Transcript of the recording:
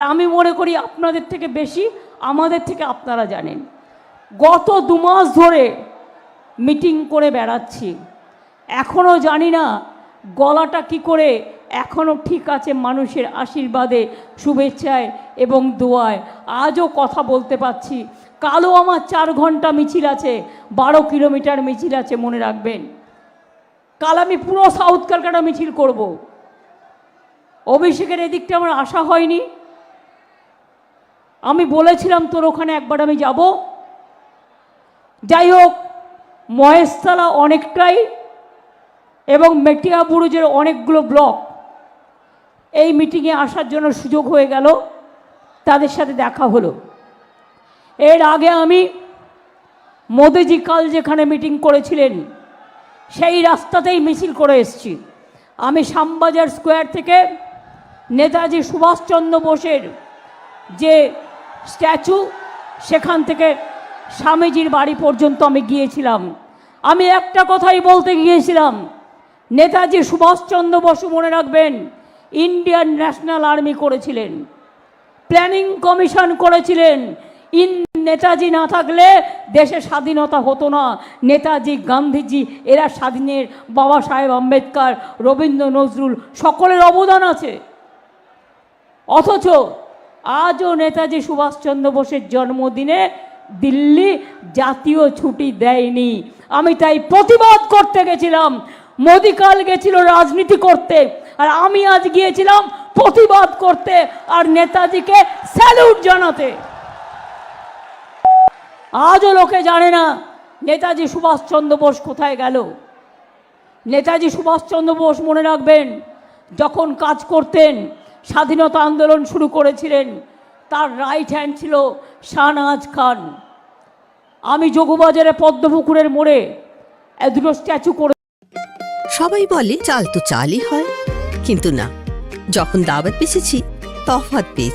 আমি মনে করি আপনাদের থেকে বেশি, আমাদের থেকে আপনারা জানেন। গত দু মাস ধরে মিটিং করে বেড়াচ্ছি। এখনও জানি না গলাটা কি করে এখনও ঠিক আছে মানুষের আশীর্বাদে, শুভেচ্ছায় এবং দোয়ায়। আজও কথা বলতে পারছি। কালও আমার চার ঘণ্টা মিছিল আছে, বারো কিলোমিটার মিছিল আছে, মনে রাখবেন। কাল আমি পুরো সাউথ ক্যালকাটা মিছিল করব। অভিষেকের এদিকটা আমার আশা হয়নি। আমি বলেছিলাম তোর ওখানে একবার আমি যাব। যাই হোক, মহেশতলা অনেকটাই এবং মেটিয়া বুরুজের অনেকগুলো ব্লক। এই মিটিংয়ে আসার জন্য সুযোগ হয়ে গেল, তাদের সাথে দেখা হলো। এর আগে আমি মোদিজি কাল যেখানে মিটিং করেছিলেন, সেই রাস্তাতেই মিছিল করে এসেছি। আমি শ্যামবাজার স্কোয়ার থেকে নেতাজি সুভাষচন্দ্র বোসের যে স্ট্যাচু, সেখান থেকে স্বামীজির বাড়ি পর্যন্ত আমি গিয়েছিলাম। আমি একটা কথাই বলতে গিয়েছিলাম, নেতাজি সুভাষচন্দ্র বসু মনে রাখবেন, ইন্ডিয়ান ন্যাশনাল আর্মি করেছিলেন, প্ল্যানিং কমিশন করেছিলেন। ইন নেতাজি না থাকলে দেশে স্বাধীনতা হতো না। নেতাজি, গান্ধীজি, এরা স্বাধীনের বাবা সাহেব আম্বেদকর, রবীন্দ্র নজরুল, সকলের অবদান আছে। অথচ আজও নেতাজি সুভাষচন্দ্র বোসের জন্মদিনে দিল্লি জাতীয় ছুটি দেয়নি। আমি তাই প্রতিবাদ করতে গেছিলাম। মোদি কাল গেছিল রাজনীতি করতে, আর আমি আজ গিয়েছিলাম প্রতিবাদ করতে আর নেতাজিকে স্যালুট জানাতে। আজও লোকে জানে না নেতাজি সুভাষচন্দ্র বোস কোথায় গেল। নেতাজি সুভাষচন্দ্র বোস মনে রাখবেন, যখন কাজ করতেন স্বাধীনতা আন্দোলন শুরু করেছিলেন। তার রাইট হ্যান্ড ছিল শাহনাজ খান। আমি যোগবাজারে পদ্মপুকুরের মোড়ে দুটো স্ট্যাচু করে সবাই বলে, চাল তো চালই হয়। কিন্তু না, যখন দাওয়াত পেয়েছি তফাত পেয়েছি।